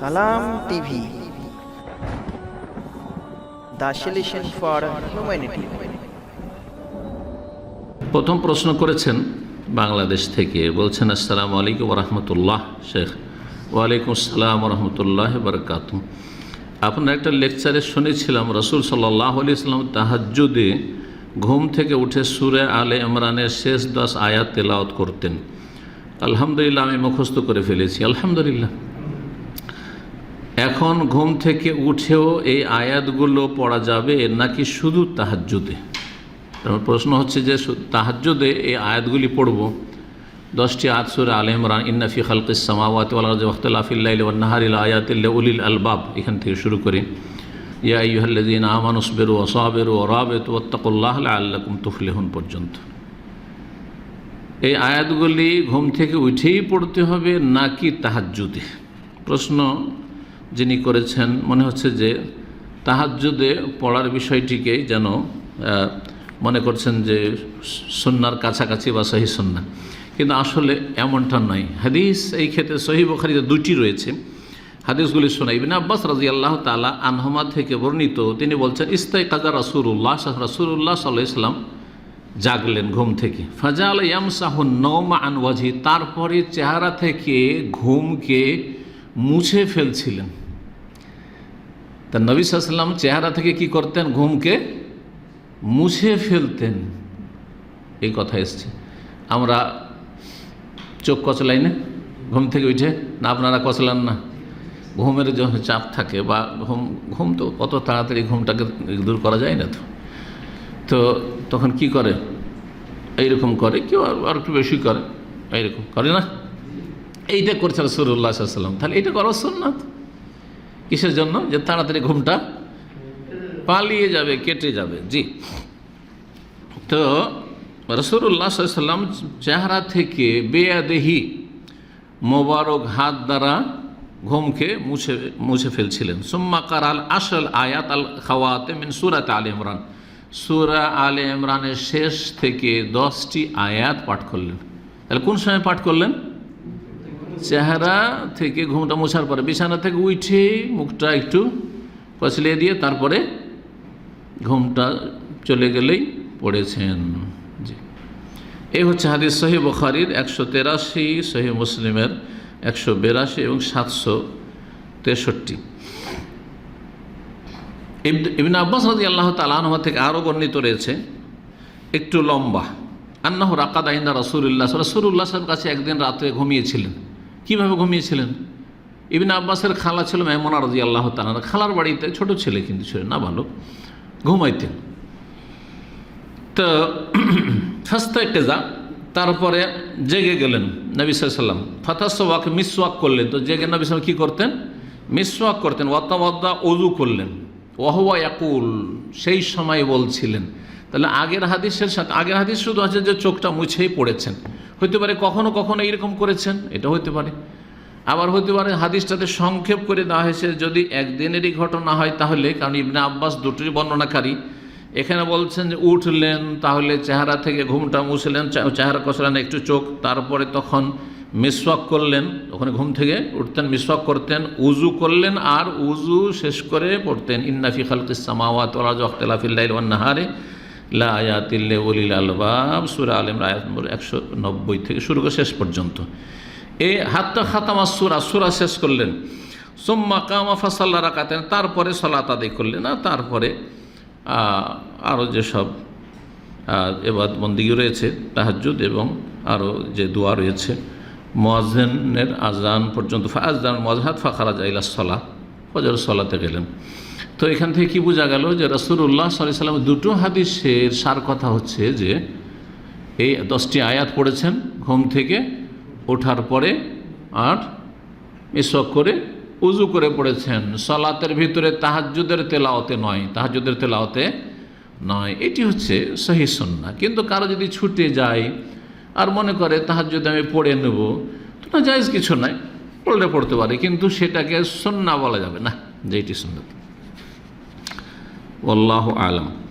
সালাম TV. For humanity. প্রথম প্রশ্ন করেছেন বাংলাদেশ থেকে। বলছেন, আসসালামু আলাইকুম রহমতুল্লাহ শেখ। ওয়ালাইকুম আসসালাম রহমতুল্লাহ বরকাত আপনার একটা লেকচারে শুনেছিলাম, রসুল সাল্লাহ আলি ইসলাম তাহাজ্জুদে ঘুম থেকে উঠে সুরে আলে ইমরানের শেষ দশ আয়াত তেলাওয়াত করতেন। আলহামদুলিল্লাহ, আমি মুখস্থ করে ফেলেছি। আলহামদুলিল্লাহ। এখন ঘুম থেকে উঠেও এই আয়াতগুলো পড়া যাবে নাকি শুধু তাহাজ্জুদে? আমার প্রশ্ন হচ্ছে যে তাহাজ্জুদে এই আয়াতগুলি পড়ব? দশটি আয়াত সুরে আল ইমরান ইন্নাফি খালকিস সামাওয়াত ওয়াল আরদি ওয়াখতিলাফিল ওয়ান নাহারিল আয়াতিল উলিল আলবাব। এখান থেকে শুরু করি। ইয়া আইয়ুহাল্লাযীনা আমানু সবিরু ওয়া সাবিরু ওয়া রাবিতু ওয়াত্তাকুল্লাহ লাআল্লাকুম তুফলিহুন পর্যন্ত। এই আয়াতগুলি ঘুম থেকে উঠেই পড়তে হবে নাকি তাহাজ্জুদে? প্রশ্ন যিনি করেছেন, মনে হচ্ছে যে তাহাজ্জুদে পড়ার বিষয়টিকে যেন মনে করছেন যে সন্ন্যার কাছাকাছি বা সহি সন্না। কিন্তু আসলে এমনটা নয়। হাদিস এই ক্ষেত্রে সহি বখারিতে দুটি রয়েছে। হাদিসগুলি শোনা, ইবিন আব্বাস রাজি আল্লাহ তালা আনহমা থেকে বর্ণিত। তিনি বলছেন ইস্তাই কাজা রাসুল্লাহ রাসুল্লাহ সাল্লাহ ইসলাম জাগলেন ঘুম থেকে। ফাজা আল ইয়ামসাহুন নৌমা আনওয়াজি তারপরে চেহারা থেকে ঘুমকে মুছে ফেলছিলেন। তা নবী সাল্লাম চেহারা থেকে কি করতেন? ঘুমকে মুছে ফেলতেন। এই কথা এসছে। আমরা চোখ কচলাই না? ঘুম থেকে উঠে? না, আপনারা কচলান না। ঘুমের যখন চাপ থাকে বা ঘুম ঘুম তো কত তাড়াতাড়ি ঘুমটাকে দূর করা যায় না তো। তো তখন কি করে? এইরকম করে, কেউ আর একটু বেশি করে। এইরকম করে না? এইটা করছে রসুল্লাহ সাল্লাম তাহলে এইটা করা সুন্নাত। কিসের জন্য? যে তাড়াতাড়ি ঘুমটা পালিয়ে যাবে, কেটে যাবে। জি। তো রসুল্লাহ সাল্লাম চেহারা থেকে বেয়াদেহি মোবারক হাত দ্বারা ঘুমকে মুছে মুছে ফেলছিলেন। সুম্মা কারাল আসল আয়াত আল খাওয়াতে মিন সুরাত আল ইমরান। সুরা আল ইমরানের শেষ থেকে দশটি আয়াত পাঠ করলেন। তাহলে কোন সময় পাঠ করলেন? চেহারা থেকে ঘুমটা মোছার পরে, বিছানা থেকে উঠে মুখটা একটু কচলিয়ে দিয়ে তারপরে ঘুমটা চলে গেলেই পড়েছেন। জি। এই হচ্ছে হাদিস সহি বখারির একশো তেরাশি, সহি মুসলিমের একশো বিরাশি এবং সাতশো তেষট্টি। ইবন- আব্বাস রাজি আল্লাহ তালানহা থেকে আরও বর্ণিত রয়েছে, একটু লম্বা। আন্নাহ রাকাদ আইন্দা রসুল্লাহ রসুল্লাহ সাহেব কাছে একদিন রাতে ঘুমিয়েছিলেন। কীভাবে ঘুমিয়েছিলেন? ইবিন আব্বাসের খালা ছিল মেমনা রাজি আল্লাহ তালা খালার বাড়িতে ছোট ছেলে কিন্তু ছিলেন না ভালো? ঘুমাইতেন। তো ফাস্তা যা, তারপরে জেগে গেলেন নবী সাল্লাম ফাতাসওয়াক মিসওয়াক করলেন। তো জেগে নবী সাল্লাম কী করতেন? মিসওয়াক করতেন ওয়াত্তা ওয়াদ্দা অজু করলেন। ওয়াহুয়া ইয়াকুল, সেই সময় বলছিলেন। তাহলে আগের হাদিসের সাথে, আগের হাদিস শুধু আছে যে চোখটা মুছেই পড়েছেন। হইতে পারে কখনো কখনো এইরকম করেছেন, এটা হইতে পারে। আবার হতে পারে হাদিসটাতে সংক্ষেপ করে দেওয়া হয়েছে, যদি একদিনেরই ঘটনা হয় তাহলে, কারণ ইবনে আব্বাস দুটোই বর্ণনাকারী, এখানে বলছেন যে উঠলেন, তাহলে চেহারা থেকে ঘুমটা মুছলেন চেহারা কষলেন একটু চোখ, তারপরে তখন মিসওয়াক করলেন, ওখানে ঘুম থেকে উঠতেন, মিসওয়াক করতেন উজু করলেন, আর উজু শেষ করে পড়তেন ইন্নাফি খালকিস সামাওয়াত ওয়াখতিলাফিল লাইল ওয়ান নাহারি লা আয়াতিল উলিল আলবাব, সূরা আল ইমরান, আয়াত নম্বর একশো নব্বই থেকে শুরু করে শেষ পর্যন্ত। এই হাত্তা খাতামা সুরা সুরা শেষ করলেন। সোম্মা কামা ফাসাল্লা রাখাতেন তারপরে সলাত আদায় করলেন আর তারপরে আরও যেসব এবাদ বন্দিগি রয়েছে তাহাজুদ এবং আরও যে দোয়া রয়েছে মোয়াজেনের আজান পর্যন্ত আজান মজহাদ ফাখারা জাইলা সলা ফজর সলাতে গেলেন। তো এখান থেকে কি বোঝা গেল যে রসুল্লাহ সাল্লাহ সাল্লাম দুটো হাদিসের সার কথা হচ্ছে যে এই দশটি আয়াত পড়েছেন ঘুম থেকে ওঠার পরে আর মিসক করে উজু করে পড়েছেন। সলাতের ভিতরে তাহাজ্জুদের তেলাওতে নয়, তাহাজ্জুদের তেলাওতে নয়। এটি হচ্ছে সহি সন্না কিন্তু কারও যদি ছুটে যায় আর মনে করে তাহাজ্জুদ আমি পড়ে নেব, তো না জায়জ কিছু নাই পড়লে পড়তে পারে। কিন্তু সেটাকে সন্না বলা যাবে না যে এটি সুন্নত আল্লাহ আলম।